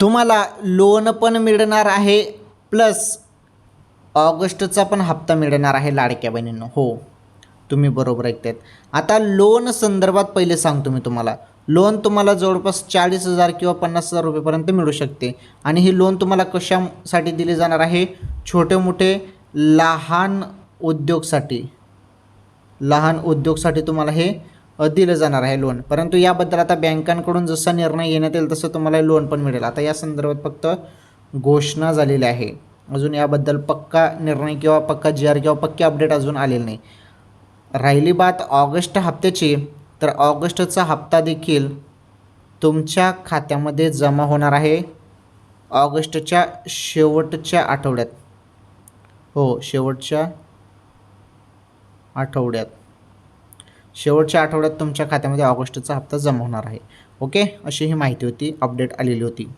तुम्हाला लोन पण मिळणार आहे प्लस ऑगस्टचा पण हप्ता मिळणार आहे लाडक्या बहिणींनो. हो तुम्ही बरोबर ऐकतायत. आता लोन संदर्भात पहिले सांगतो मी तुम्हाला. लोन तुम्हाला जवळपास चाळीस हजार किंवा पन्नास हजार रुपयेपर्यंत मिळू शकते. आणि ही लोन तुम्हाला कशासाठी दिली जाणार आहे? छोटे मोठे लहान उद्योगसाठी. लहान उद्योगसाठी तुम्हाला हे दिलं जाणार आहे लोन परंतु याबद्दल आता बँकांकडून जसा निर्णय घेण्यात येईल तसं तुम्हाला लोन पण मिळेल. आता या संदर्भात फक्त घोषणा झालेली आहे. अजून याबद्दल पक्का निर्णय किंवा पक्का जी आर किंवा पक्की अपडेट अजून आलेले नाही. राहिली बात ऑगस्ट हप्त्याची तर ऑगस्टचा हप्ता देखील तुमच्या खात्यामध्ये जमा होणार आहे. ऑगस्टच्या शेवटच्या आठवड्यात. हो शेवटच्या आठवड्यात. शेवटच्या आठवड्यात तुमच्या खात्यामध्ये ऑगस्टचा हप्ता जमा होणार आहे. ओके? अशी ही माहिती होती अपडेट आलेली होती.